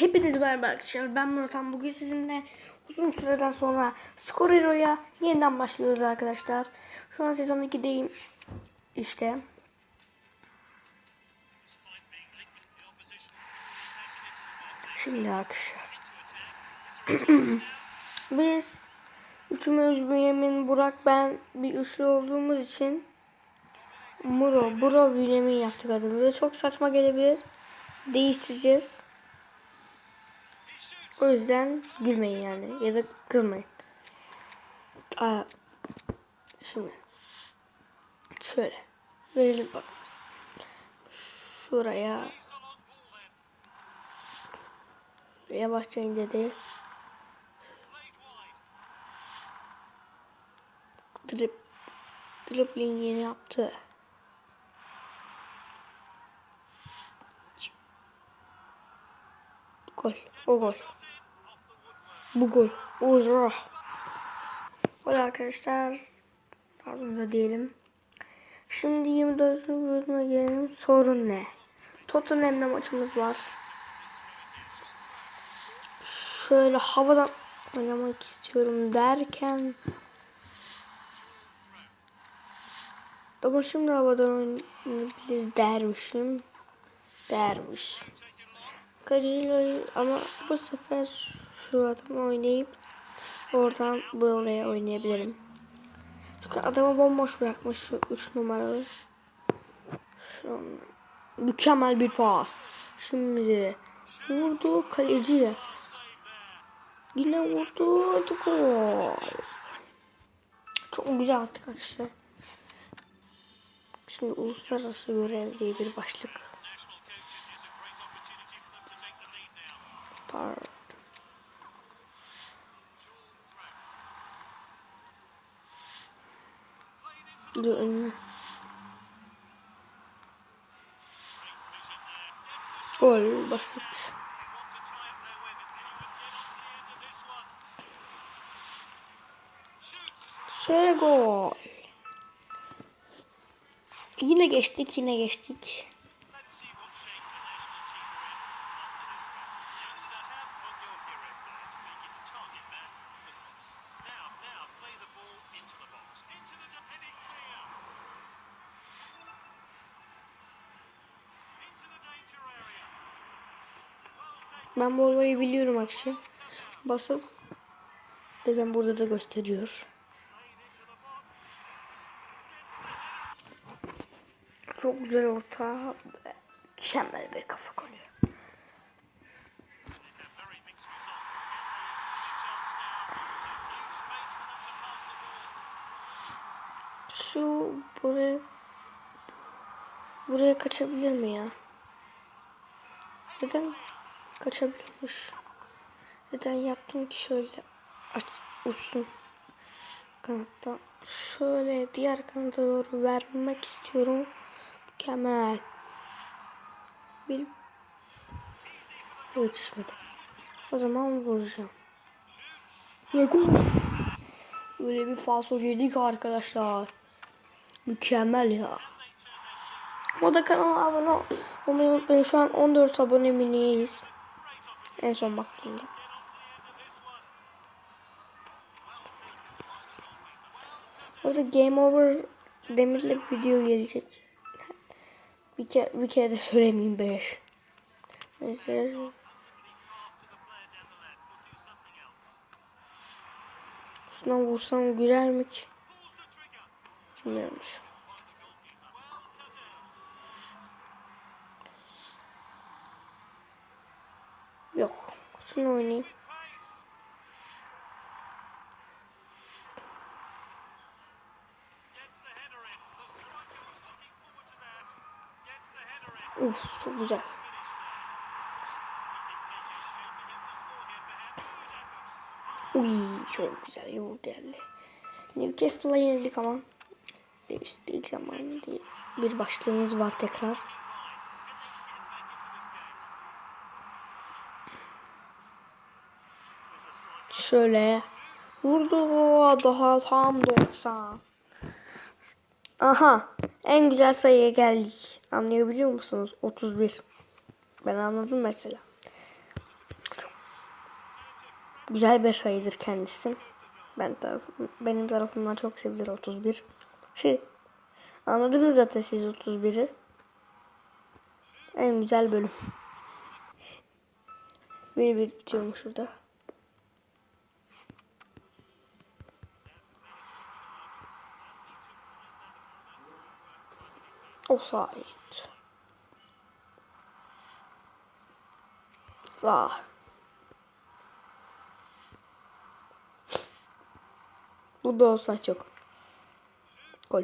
Hepiniz merhaba arkadaşlar. Ben Murat'an. Bugün sizinle uzun süreden sonra Scorero'ya yeniden başlıyoruz arkadaşlar. Şu an sezon 2'deyim. İşte. Şimdi arkadaşlar. Biz üçümüz Bünyamin, Burak, ben bir üçlü olduğumuz için Muro, Bro Bünyamin yaptık adımızı. Çok saçma gelebilir. Değiştireceğiz. O yüzden gülmeyin yani ya da kızmayın. Aa, şimdi şöyle verelim pasımızı. Şuraya yavaşça indirdi. Drip dribbling yeni yaptı. Gol. O gol. Bu gol. Ura. Gol arkadaşlar. Pardon da diyelim. Şimdi 24. bölüme gelelim. Sorun ne? Tottenham'la maçımız var. Şöyle havadan oynamak istiyorum derken ama şimdi havadan oynayabiliriz dermişim. Dermiş. Kaleciyle ama bu sefer şu adamı oynayıp oradan bu oraya oynayabilirim. Çünkü adamı bomboş bırakmış şu 3 numaralı. Şu mükemmel bir pas. Şimdi vurdu kaleci. Yine vurdu. Gol. Çok güzel attık arkadaşlar. Şimdi uluslararası görev diye bir başlık. Gol basit. Şöyle gol. Yine geçtik, yine geçtik. Ben bu olayı biliyorum akşam. Basıp dedem burada da gösteriyor. Çok güzel orta. Mükemmel bir kafa konuyor. Şu buraya buraya kaçabilir mi ya? Neden kaçabiliyormuş? Neden yaptım ki şöyle aç uçsun kanattan. Şöyle diğer kanata doğru vermek istiyorum. Mükemmel. Bir yetişmedi. O zaman vuracağım. Ve gol. Böyle bir falso girdik arkadaşlar. Mükemmel ya. O da kanala abone ol- olmayı unutmayın. Şu an 14 abone miniyiz. En son baktığımda. Orada Game Over Demir'le bir video gelecek. Bir kere, bir kere de söylemeyeyim beş. Neyse. Şuna vursam güler mi ki? Bilmiyormuş. Yok. Şunu oynayayım. Uf çok güzel. Uy çok güzel yoğurt geldi. Newcastle'a yenildik ama değiştiği zaman diye bir başlığımız var tekrar. Şöyle vurdu daha tam 90. Aha en güzel sayıya geldik. Anlayabiliyor musunuz? 31. Ben anladım mesela. Güzel bir sayıdır kendisi. Ben tarafım, benim tarafımdan çok sevilir 31. Şey, anladınız zaten siz 31'i. En güzel bölüm. Bir bir bitiyormuş şurada. Offside. Sağ. Bu da olsa çok. Gol.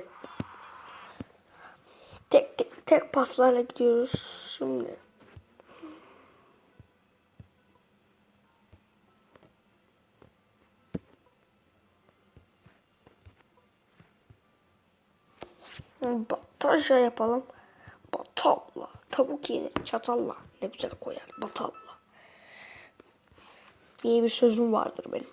Tek tek tek paslarla gidiyoruz şimdi. Bataja yapalım. Batalla. Tavuk yenir çatalla. Ne güzel koyar. Batalla. diye bir sözüm vardır benim.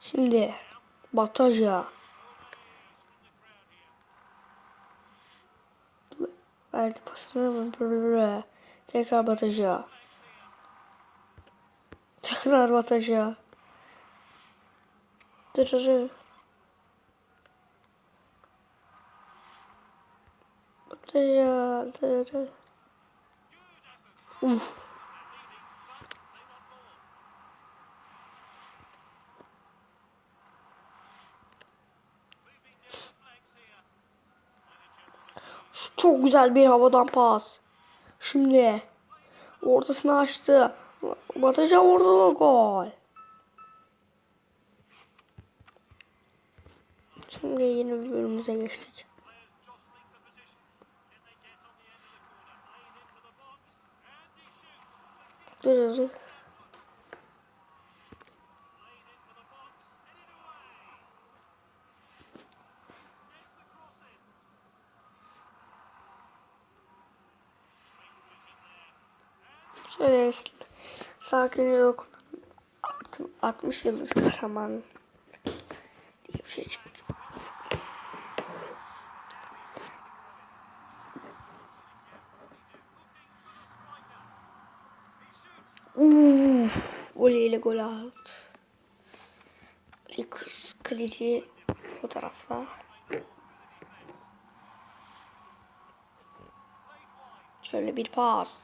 Şimdi Bataja verdi pasını tekrar Bataja tekrar Bataja Dırırı Bataja dırırı Uf Çok güzel bir havadan pas. Şimdi ortasını açtı. Bataja vurdu gol. Şimdi yeni bir bölümümüze geçtik. Dur Şöyle sakin yok. 60 yıldız kahraman diye bir şey çıktı. Uff, voleyle gol at. Lakers kaleci fotoğrafta. Şöyle bir pas.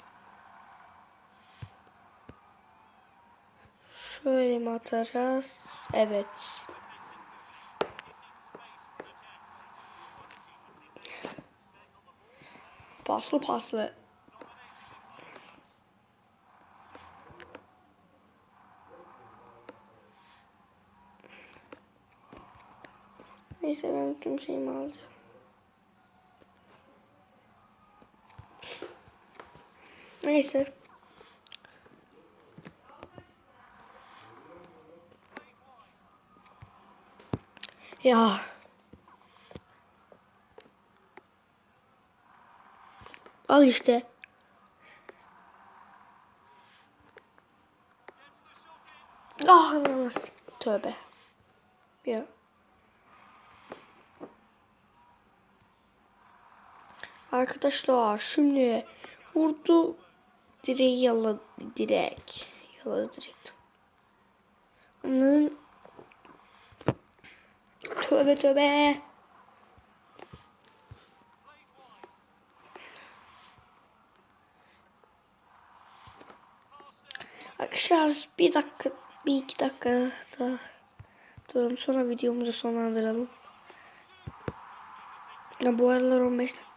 Şöyle mi atacağız? Evet. Paslı paslı. Neyse ben tüm şeyimi alacağım. Neyse. Ya. Al işte. Ah nasıl? Tövbe. Ya. Arkadaşlar şimdi vurdu direği yaladı direk. Yaladı direkt. Onun Tövbe tövbe. Arkadaşlar bir dakika bir iki dakika da durun sonra videomuzu sonlandıralım. Ya bu aralar 15 dakika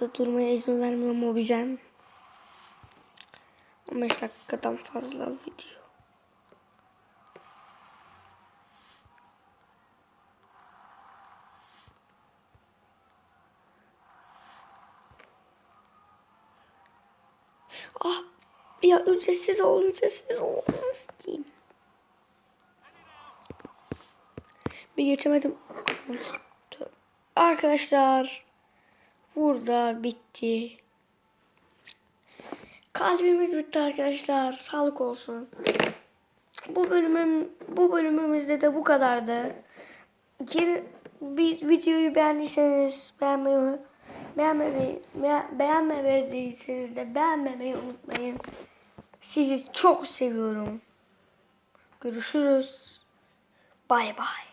da durmaya izin vermiyor Mobizen. 15 dakikadan fazla video. Ah ya ücretsiz ol ücretsiz olmaz ki. Bir geçemedim. Arkadaşlar burada bitti. Kalbimiz bitti arkadaşlar. Sağlık olsun. Bu bölümüm bu bölümümüzde de bu kadardı. Yeni bir videoyu beğendiyseniz beğenmeyi Beğenmemeyi, be- beğenmediyseniz de beğenmemeyi unutmayın. Sizi çok seviyorum. Görüşürüz. Bay bay.